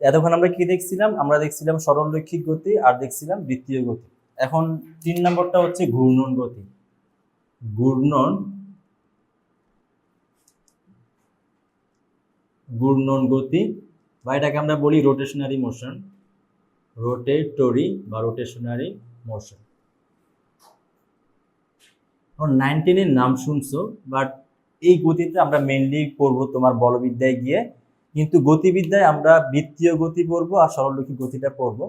এতক্ষণ আমরা কি দেখছিলাম? আমরা দেখছিলাম সরলরৈখিক গতি আর দেখছিলাম বৃত্তীয় গতি। এখন তিন নম্বরটা হচ্ছে ঘূর্ণন গতি। ঘূর্ণন ঘূর্ণন গতি বা এটাকে আমরা বলি রোটেশনারি মোশন রোটেটরি বা রোটেশনারি মোশন নাইনটিনের নাম শুনছো বাট এই গতিতে আমরা মেনলি পড়ব তোমার বলবিদ্যায় গিয়ে কিন্তু গতিবিদ্যায় আমরা বৃত্তীয় গতি পড়ব আর সরলরৈখিক গতিটা পড়ব।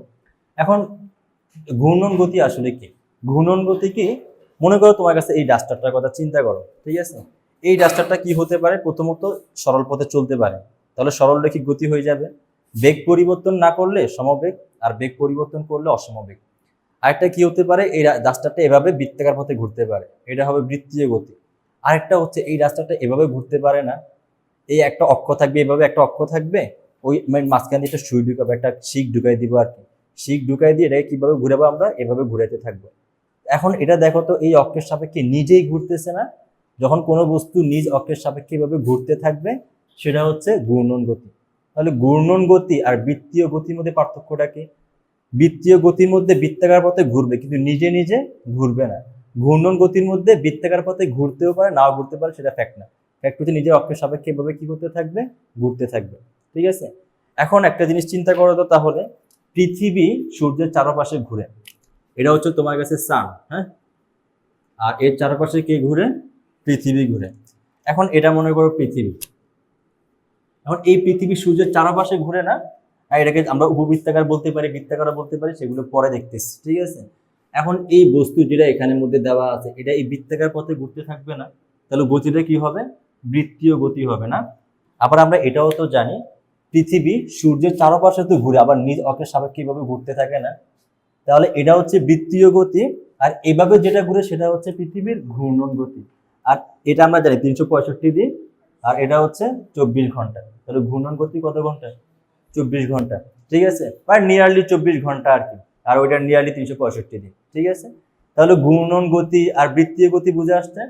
এখন ঘূর্ণন গতি আসলে কি? ঘূর্ণন গতি কি? মনে করো তোমার কাছে এই ডাস্টারটার কথা চিন্তা করো, ঠিক আছে? এই ডাস্টারটা কি হতে পারে? প্রথমত সরল পথে চলতে পারে। তাহলে সরলরৈখিক গতি হয়ে যাবে। বেগ পরিবর্তন না করলে সমবেগ আর বেগ পরিবর্তন করলে অসমবেগ। আরেকটা কি হতে পারে? এই ডাস্টারটা এভাবে বৃত্তাকার পথে ঘুরতে পারে। এটা হবে বৃত্তীয় গতি। আরেকটা হচ্ছে এই রাস্তাটা এভাবে ঘুরতে পারে না। এই একটা অক্ষ থাকবে, এভাবে একটা অক্ষ থাকবে, ওই মানে মাঝখান দিয়ে একটা সুই ঢুকাবো, একটা শিখ ঢুকাই দিব আর কি। শিখ ঢুকাই দিয়ে এটাকে কীভাবে ঘুরাবো আমরা? এভাবে ঘুরাইতে থাকব। এখন এটা দেখো তো, এই অক্ষের সাপেক্ষে নিজেই ঘুরতেছে না। যখন কোনো বস্তু নিজ অক্ষের সাপেক্ষে এভাবে ঘুরতে থাকবে, সেটা হচ্ছে ঘূর্ণন গতি। তাহলে ঘূর্ণন গতি আর বৃত্তীয় গতির মধ্যে পার্থক্যটা কি? বৃত্তীয় গতির মধ্যে বৃত্তাকার পথে ঘুরবে, কিন্তু নিজে নিজে ঘুরবে না। ঘূর্ণন গতির মধ্যে বৃত্তাকার পথে ঘুরতেও পারে, নাও ঘুরতে পারে, সেটা ফ্যাক্ট না। ফ্যাক্ট হচ্ছে নিজের অক্ষের সাপেক্ষে এভাবে কি করতে থাকবে? ঘুরতে থাকবে। ঠিক আছে? এখন একটা জিনিস চিন্তা করো তো তাহলে, পৃথিবী সূর্যের চারপাশে ঘুরে। এটা হচ্ছে তোমার কাছে সান হ্যাঁ? আর এর চারপাশে কে ঘুরে? পৃথিবী ঘুরে। এখন এটা মনে করো পৃথিবী। এখন এই পৃথিবী সূর্যের চারপাশে ঘুরে না আর এটাকে আমরা উপবৃত্তাকার বলতে পারি বৃত্তাকার বলতে পারি, সেগুলো পরে দেখতেছি। ঠিক আছে? এখন এই বস্তু যেটা এখানের মধ্যে দেওয়া আছে। এটা এই বৃত্তাকার পথে ঘুরতে থাকবে না। তাহলে গতিটা কি হবে? বৃত্তীয় গতি হবে না। আবার আমরা এটাও তো জানি, পৃথিবী সূর্যের চারপাশে তো ঘুরে, আবার নিজ অক্ষের সাপেক্ষে কীভাবে ঘুরতে থাকে না। তাহলে এটা হচ্ছে বৃত্তীয় গতি, আর এভাবে যেটা ঘুরে সেটা হচ্ছে পৃথিবীর ঘূর্ণন গতি। আর এটা আমরা জানি তিনশো পঁয়ষট্টি দিন, আর এটা হচ্ছে চব্বিশ ঘণ্টা। তাহলে ঘূর্ণন গতি কত ঘণ্টা? চব্বিশ ঘণ্টা। ঠিক আছে? বা নিয়ারলি চব্বিশ ঘণ্টা আর কি। আর ওইটা নিয়ারলি তিনশো পঁয়ষট্টি দিন। ঠিক আছে? তাহলে ঘূর্ণন গতি আর বৃত্তীয় গতি বুঝে আসছে?